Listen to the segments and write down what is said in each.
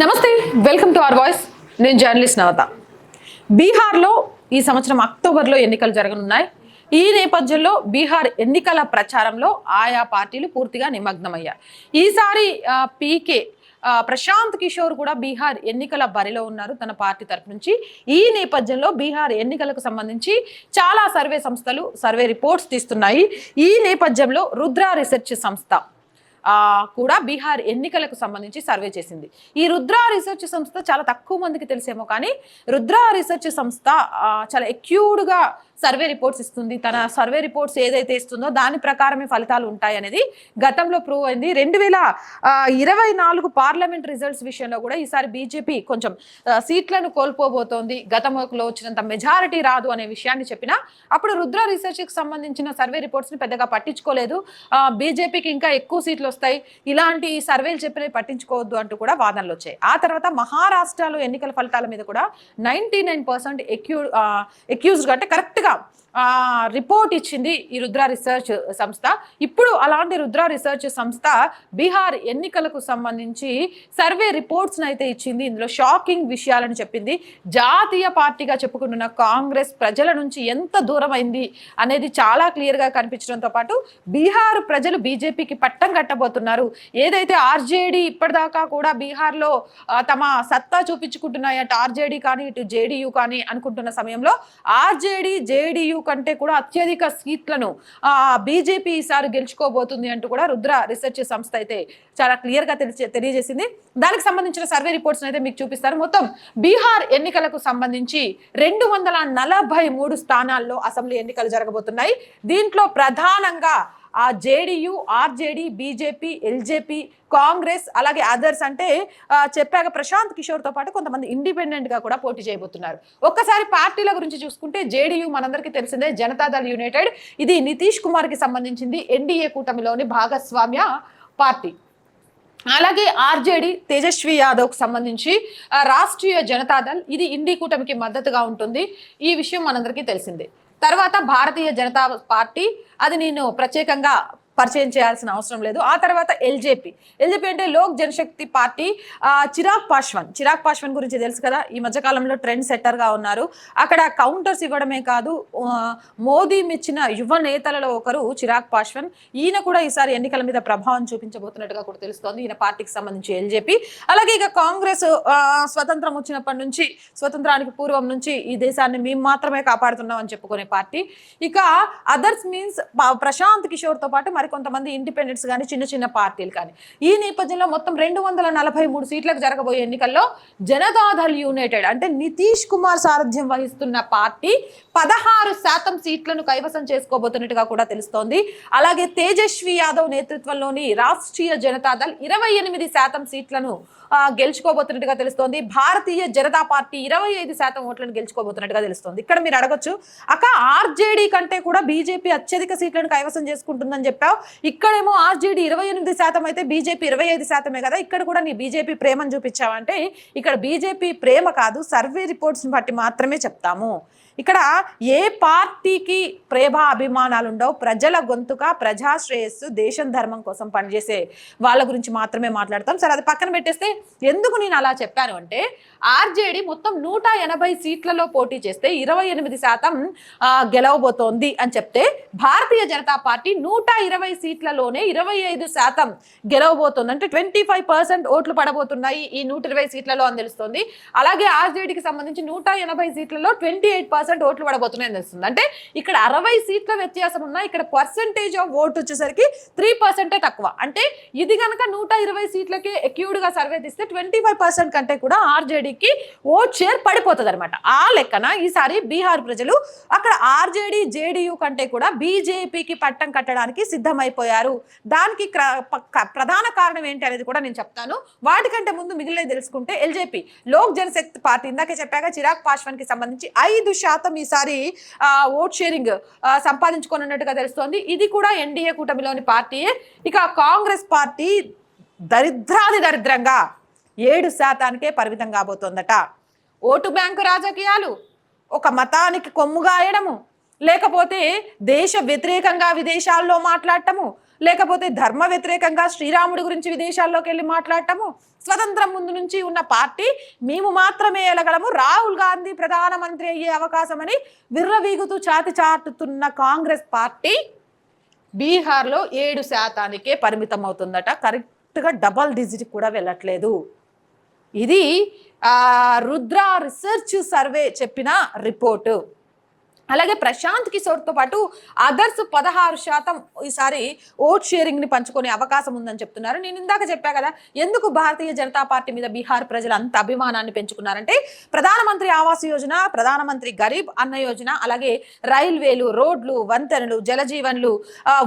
నమస్తే welcome to our voice. నేను journalist Navata. బీహార్లో ఈ సంవత్సరం అక్టోబర్లో ఎన్నికలు జరగనున్నాయి. ఈ నేపథ్యంలో బీహార్ ఎన్నికల ప్రచారంలో ఆయా పార్టీలు పూర్తిగా నిమగ్నమయ్యాయి. ఈసారి పీకే ప్రశాంత్ కిషోర్ కూడా బీహార్ ఎన్నికల బరిలో ఉన్నారు తన పార్టీ తరపు నుంచి. ఈ నేపథ్యంలో బీహార్ ఎన్నికలకు సంబంధించి చాలా సర్వే సంస్థలు సర్వే రిపోర్ట్స్ తీస్తున్నాయి. ఈ నేపథ్యంలో రుద్ర రీసెర్చ్ సంస్థ కూడా బీహార్ ఎన్నికలకు సంబంధించి సర్వే చేసింది. ఈ రుద్రా రీసెర్చ్ సంస్థ చాలా తక్కువ మందికి తెలిసేమో కానీ రుద్రా రీసెర్చ్ సంస్థ చాలా ఎక్యూడ్గా సర్వే రిపోర్ట్స్ ఇస్తుంది. తన సర్వే రిపోర్ట్స్ ఏదైతే ఇస్తుందో దాని ప్రకారమే ఫలితాలు ఉంటాయి అనేది గతంలో ప్రూవ్ అయింది. రెండు వేల ఇరవై నాలుగు పార్లమెంట్ రిజల్ట్స్ విషయంలో కూడా ఈసారి బీజేపీ కొంచెం సీట్లను కోల్పోబోతోంది. గతంలో వచ్చినంత మెజారిటీ రాదు అనే విషయాన్ని చెప్పినా అప్పుడు రుద్ర రీసెర్చ్కి సంబంధించిన సర్వే రిపోర్ట్స్ని పెద్దగా పట్టించుకోలేదు. బీజేపీకి ఇంకా ఎక్కువ సీట్లు వస్తాయి. ఇలాంటి సర్వేలు చెప్పినవి పట్టించుకోవద్దు అంటూ కూడా వాదనలు వచ్చాయి. ఆ తర్వాత మహారాష్ట్రలో ఎన్నికల ఫలితాల మీద కూడా నైంటీ నైన్ పర్సెంట్ ఎక్యూ ఎక్యూజ్డ్ అంటే కరెక్ట్గా tchau. రిపోర్ట్ ఇచ్చింది ఈ రుద్ర రీసెర్చ్ సంస్థ. ఇప్పుడు అలాంటి రుద్ర రీసెర్చ్ సంస్థ బీహార్ ఎన్నికలకు సంబంధించి సర్వే రిపోర్ట్స్ని అయితే ఇచ్చింది. ఇందులో షాకింగ్ విషయాలను చెప్పింది. జాతీయ పార్టీగా చెప్పుకుంటున్న కాంగ్రెస్ ప్రజల నుంచి ఎంత దూరం అయింది అనేది చాలా క్లియర్గా కనిపించడంతో పాటు బీహార్ ప్రజలు బీజేపీకి పట్టం కట్టబోతున్నారు. ఏదైతే ఆర్జేడీ ఇప్పటిదాకా కూడా బీహార్లో తమ సత్తా చూపించుకుంటున్నాయట ఆర్జేడీ కానీ ఇటు జేడీయూ కానీ అనుకుంటున్న సమయంలో ఆర్జేడీ జేడీయూ కంటే కూడా అత్యధిక సీట్లను బీజేపీ ఈసారి గెలుచుకోబోతుంది అంటూ కూడా రుద్ర రీసెర్చ్ సంస్థ అయితే చాలా క్లియర్గా తెలియ తెలియజేసింది. దానికి సంబంధించిన సర్వే రిపోర్ట్స్ అయితే మీకు చూపిస్తారు. మొత్తం బీహార్ ఎన్నికలకు సంబంధించి రెండు వందల నలభై మూడు స్థానాల్లో అసెంబ్లీ ఎన్నికలు జరగబోతున్నాయి. దీంట్లో ప్రధానంగా ఆ JDU RJD BJP LJP Congress అలాగే అదర్స్ అంటే చెప్పాక ప్రశాంత్ కిషోర్తో పాటు కొంతమంది ఇండిపెండెంట్గా కూడా పోటీ చేయబోతున్నారు. ఒక్కసారి పార్టీల గురించి చూసుకుంటే జేడీయూ మనందరికీ తెలిసిందే జనతాదళ్ యునైటెడ్. ఇది నితీష్ కుమార్కి సంబంధించింది ఎన్డీఏ కూటమిలోని భాగస్వామ్య పార్టీ. అలాగే ఆర్జేడీ తేజస్వి యాదవ్కు సంబంధించి రాష్ట్రీయ జనతాదళ్ ఇది ఇండి కూటమికి మద్దతుగా ఉంటుంది. ఈ విషయం మనందరికీ తెలిసిందే. తర్వాత భారతీయ జనతా పార్టీ అది నేను ప్రత్యేకంగా పరిచయం చేయాల్సిన అవసరం లేదు. ఆ తర్వాత ఎల్జేపీ. ఎల్జేపీ అంటే లోక్ జనశక్తి పార్టీ చిరాగ్ పాశ్వాన్. చిరాగ్ పాశ్వాన్ గురించి తెలుసు కదా? ఈ మధ్యకాలంలో ట్రెండ్ సెట్టర్గా ఉన్నారు. అక్కడ కౌంటర్స్ ఇవ్వడమే కాదు మోదీ మెచ్చిన యువ నేతలలో ఒకరు చిరాగ్ పాశ్వాన్. ఈయన కూడా ఈసారి ఎన్నికల మీద ప్రభావం చూపించబోతున్నట్టుగా కూడా తెలుస్తోంది. ఈయన పార్టీకి సంబంధించి ఎల్జేపీ. అలాగే ఇక కాంగ్రెస్ స్వతంత్రం వచ్చినప్పటి నుంచి స్వతంత్రానికి పూర్వం నుంచి ఈ దేశాన్ని మేము మాత్రమే కాపాడుతున్నాం అని చెప్పుకునే పార్టీ. ఇక అదర్స్ మీన్స్ ప్రశాంత్ కిషోర్తో పాటు మరికొంతమంది ఇండిపెండెంట్స్ కానీ చిన్న చిన్న పార్టీలు కానీ. ఈ నేపథ్యంలో మొత్తం రెండు వందల నలభై మూడు సీట్లకు జరగబోయే ఎన్నికల్లో జనతాదళ్ యునైటెడ్ అంటే నితీష్ కుమార్ సారథ్యం వహిస్తున్న పార్టీ పదహారు శాతం సీట్లను కైవసం చేసుకోబోతున్నట్టుగా కూడా తెలుస్తోంది. అలాగే తేజస్వి యాదవ్ నేతృత్వంలోని రాష్ట్రీయ జనతాదళ్ ఇరవై ఎనిమిది శాతం సీట్లను గెలుచుకోబోతున్నట్టుగా తెలుస్తోంది. భారతీయ జనతా పార్టీ ఇరవై ఐదు శాతం ఓట్లను గెలుచుకోబోతున్నట్టుగా తెలుస్తోంది. ఇక్కడ మీరు అడగొచ్చు అక్క ఆర్జేడీ కంటే కూడా బీజేపీ అత్యధిక సీట్లను కైవసం చేసుకుంటుందని చెప్పావు. ఇక్కడేమో ఆర్జేడీ ఇరవై ఎనిమిది శాతం అయితే బీజేపీ ఇరవై ఐదు శాతమే కదా. ఇక్కడ కూడా నీ బీజేపీ ప్రేమను చూపించావంటే ఇక్కడ బీజేపీ ప్రేమ కాదు సర్వే రిపోర్ట్స్ని బట్టి మాత్రమే చెప్తాము. ఇక్కడ ఏ పార్టీకి ప్రేమ అభిమానాలు ఉండవు ప్రజల గొంతుక ప్రజా శ్రేయస్సు దేశం ధర్మం కోసం పనిచేసే వాళ్ళ గురించి మాత్రమే మాట్లాడతాం. సరే అది పక్కన పెట్టేస్తే ఎందుకు నేను అలా చెప్పాను అంటే ఆర్జేడీ మొత్తం నూట ఎనభై సీట్లలో పోటీ చేస్తే ఇరవై ఎనిమిది శాతం గెలవబోతోంది అని చెప్తే భారతీయ జనతా పార్టీ నూట ఇరవై సీట్లలోనే ఇరవై ఐదు శాతం గెలవబోతోంది. అంటే ట్వంటీ ఫైవ్ పర్సెంట్ ఓట్లు పడబోతున్నాయి ఈ నూట ఇరవై సీట్లలో అని తెలుస్తుంది. అలాగే ఆర్జేడీకి సంబంధించి నూట ఎనభై సీట్లలో ట్వంటీ ఎయిట్ పర్సెంట్ ఓట్లు పడబోతున్నాయని తెలుస్తుంది. అంటే ఇక్కడ అరవై సీట్ల వ్యత్యాసం ఉన్నా ఇక్కడ పర్సెంటేజ్ ఆఫ్ ఓట్ వచ్చేసరికి త్రీ పర్సెంటే తక్కువ. అంటే ఇది కనుక నూట ఇరవై సీట్లకి ఎక్యూడ్గా సర్వే తీస్తే ట్వంటీ ఫైవ్ పర్సెంట్ కంటే కూడా ఆర్జేడీకి ఓట్ షేర్ పడిపోతుంది అనమాట ఆ లెక్కన ఈసారి బీహార్ ప్రజలు అక్కడ ఆర్జేడీ జేడీయూ కంటే కూడా బీజేపీకి పట్టం కట్టడానికి సిద్ధమైపోయారు. దానికి క్ర- ప్రధాన కారణం ఏంటి అనేది కూడా నేను చెప్తాను. వాటికంటే ముందు మిగిలినవి తెలుసుకుంటే ఎల్జేపీ. లోక్ జనశక్తి పార్టీ ఇందాకే చెప్పాక చిరాగ్ పాశ్వాన్కి సంబంధించి ఐదు శాతం ఈసారి ఓట్ షేరింగ్ సంపాదించుకోనున్నట్టుగా తెలుస్తోంది. ఇది కూడా ఎన్డీఏ కూటమిలోని పార్టీయే ఇక కాంగ్రెస్ పార్టీ దరిద్రాది దరిద్రంగా ఏడు శాతానికే పరిమితం కాబోతోందట. ఓటు బ్యాంకు రాజకీయాలు ఒక మతానికి కొమ్ముగాయడము లేకపోతే దేశ వ్యతిరేకంగా విదేశాల్లో మాట్లాడటము లేకపోతే ధర్మ వ్యతిరేకంగా శ్రీరాముడి గురించి విదేశాల్లోకి వెళ్ళి మాట్లాడటము? స్వతంత్రం ముందు నుంచి ఉన్న పార్టీ మేము మాత్రమే ఎలగలము రాహుల్ గాంధీ ప్రధానమంత్రి అయ్యే అవకాశమని విర్రవీగుతూ చాటి చాటుతున్న కాంగ్రెస్ పార్టీ బీహార్లో ఏడు శాతానికే పరిమితం అవుతుందట. కరెక్ట్గా డబల్ డిజిట్ కూడా వెళ్ళట్లేదు. ఇది రుద్ర రీసెర్చ్ సర్వే చెప్పిన రిపోర్టు. అలాగే ప్రశాంత్ కిషోర్తో పాటు అదర్స్ పదహారు శాతం ఈసారి ఓట్ షేరింగ్ని పంచుకునే అవకాశం ఉందని చెప్తున్నారు. నేను ఇందాక చెప్పా కదా ఎందుకు భారతీయ జనతా పార్టీ మీద బీహార్ ప్రజలు అంత అభిమానాన్ని పెంచుకున్నారంటే ప్రధానమంత్రి ఆవాస్ యోజన ప్రధానమంత్రి గరీబ్ అన్న యోజన అలాగే రైల్వేలు రోడ్లు వంతెనలు జలజీవన్లు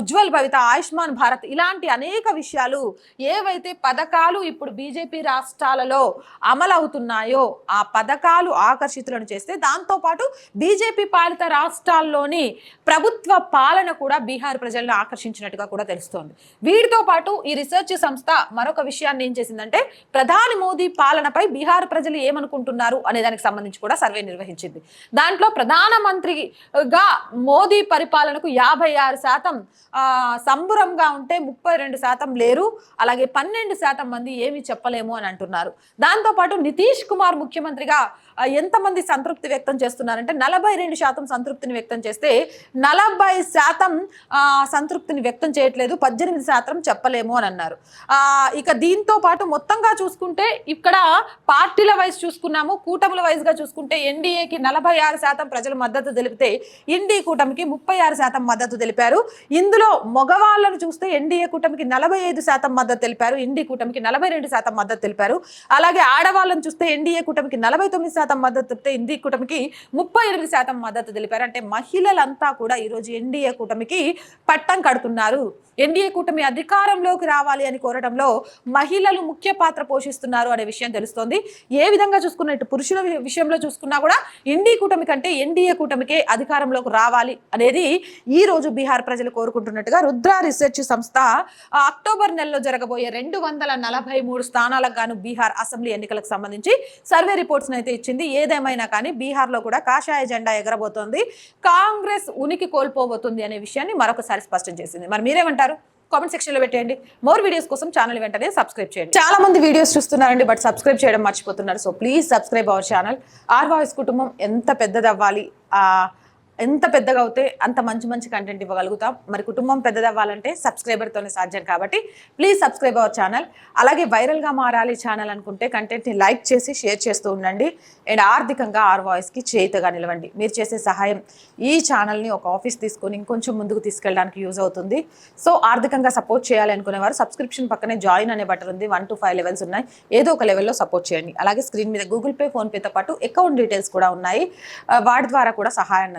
ఉజ్వల్ భవిత ఆయుష్మాన్ భారత్ ఇలాంటి అనేక విషయాలు ఏవైతే పథకాలు ఇప్పుడు బీజేపీ రాష్ట్రాలలో అమలవుతున్నాయో ఆ పథకాలు ఆకర్షితులను చేస్తే దాంతోపాటు బీజేపీ పాలిత రాష్ట్రాల్లోని ప్రభుత్వ పాలన కూడా బీహార్ ప్రజలను ఆకర్షించినట్టుగా కూడా తెలుస్తోంది. వీటితో పాటు ఈ రీసెర్చ్ సంస్థ మరొక విషయాన్ని ఏం చేసిందంటే ప్రధాని మోదీ పాలనపై బీహార్ ప్రజలు ఏమనుకుంటున్నారు అనే దానికి సంబంధించి కూడా సర్వే నిర్వహించింది. దాంట్లో ప్రధానమంత్రిగా మోదీ పరిపాలనకు యాభై ఆరు శాతం సంబురంగా ఉంటే ముప్పై రెండు శాతం లేరు అలాగే పన్నెండు శాతం మంది ఏమీ చెప్పలేము అని అంటున్నారు. దాంతోపాటు నితీష్ కుమార్ ముఖ్యమంత్రిగా ఎంతమంది సంతృప్తి వ్యక్తం చేస్తున్నారంటే నలభై రెండు శాతం సంతృప్తిని వ్యక్తం చేస్తే నలభై శాతం సంతృప్తిని వ్యక్తం చేయట్లేదు. పద్దెనిమిది శాతం చెప్పలేము అని అన్నారు. ఇక దీంతో పాటు మొత్తంగా చూసుకుంటే ఇక్కడ పార్టీల వైజ్ చూసుకున్నాము. కూటముల వైజ్గా చూసుకుంటే ఎన్డీఏకి నలభై ఆరు శాతం ప్రజలు మద్దతు తెలిపితే ఇండి కూటమికి ముప్పై ఆరు శాతం మద్దతు తెలిపారు. ఇందులో మగవాళ్ళను చూస్తే ఎన్డీఏ కూటమికి నలభై ఐదు శాతం మద్దతు తెలిపారు. ఇండి కూటమికి నలభై రెండు శాతం మద్దతు తెలిపారు. అలాగే ఆడవాళ్ళను చూస్తే ఎన్డీఏ కూటమికి నలభై తొమ్మిది శాతం మద్దతు తెలిపితే ఇండి కూటమికి ముప్పై ఎనిమిది శాతం మద్దతు తెలిపారు. అంటే మహిళలంతా కూడా ఈరోజు ఎన్డీఏ కూటమికి పట్టం కడుతున్నారు. ఎన్డీఏ కూటమి అధికారంలోకి రావాలి అని కోరడంలో మహిళలు ముఖ్య పాత్ర పోషిస్తున్నారు అనే విషయం తెలుస్తోంది. ఏ విధంగా చూసుకున్నట్టు పురుషుల విషయంలో చూసుకున్నా కూడా ఎన్డీ కూటమి కంటే ఎన్డీఏ కూటమికే అధికారంలోకి రావాలి అనేది ఈ రోజు బీహార్ ప్రజలు కోరుకుంటున్నట్టుగా రుద్ర రీసెర్చ్ సంస్థ అక్టోబర్ నెలలో జరగబోయే రెండు వందల నలభై మూడు స్థానాలకు గాను బీహార్ అసెంబ్లీ ఎన్నికలకు సంబంధించి సర్వే రిపోర్ట్స్ అయితే ఇచ్చింది. ఏదేమైనా కానీ బీహార్లో కూడా కాషాయ జెండా ఎగరబోతోంది. కాంగ్రెస్ ఉనికి కోల్పోబోతుంది అనే విషయాన్ని మరొకసారి స్పష్టం చేసింది. మరి మీరేమంటారు? కామెంట్ సెక్షన్లో పెట్టేయండి. మోర్ వీడియోస్ కోసం ఛానల్ వెంటనే సబ్స్క్రైబ్ చేయండి. చాలా మంది వీడియోస్ చూస్తున్నారండి బట్ సబ్స్క్రైబ్ చేయడం మర్చిపోతున్నారు. So please subscribe our channel. Our voice కుటుంబం ఎంత పెద్దది అవ్వాలి ఎంత పెద్దగా అవుతే అంత మంచి మంచి కంటెంట్ ఇవ్వగలుగుతాం. మరి కుటుంబం పెద్దదవ్వాలంటే సబ్స్క్రైబర్తోనే సాధ్యం కాబట్టి ప్లీజ్ సబ్స్క్రైబ్ అవర్ ఛానల్ అలాగే వైరల్గా మారాలి ఛానల్ అనుకుంటే కంటెంట్ని లైక్ చేసి షేర్ చేస్తూ ఉండండి. అండ్ ఆర్థికంగా ఆర్ వాయిస్కి చేయితగా నిలవండి. మీరు చేసే సహాయం ఈ ఛానల్ని ఒక ఆఫీస్ తీసుకొని ఇంకొంచెం ముందుకు తీసుకెళ్ళడానికి యూజ్ అవుతుంది. సో ఆర్థికంగా సపోర్ట్ చేయాలి అనుకునే వారు సబ్స్క్రిప్షన్ పక్కనే జాయిన్ అనే బటన్ ఉంది. వన్ టు ఫైవ్ లెవెల్స్ ఉన్నాయి. ఏదో ఒక లెవెల్లో సపోర్ట్ చేయండి. అలాగే స్క్రీన్ మీద గూగుల్ పే ఫోన్పేతో పాటు అకౌంట్ డీటెయిల్స్ కూడా ఉన్నాయి. వాటి ద్వారా కూడా సహాయాన్ని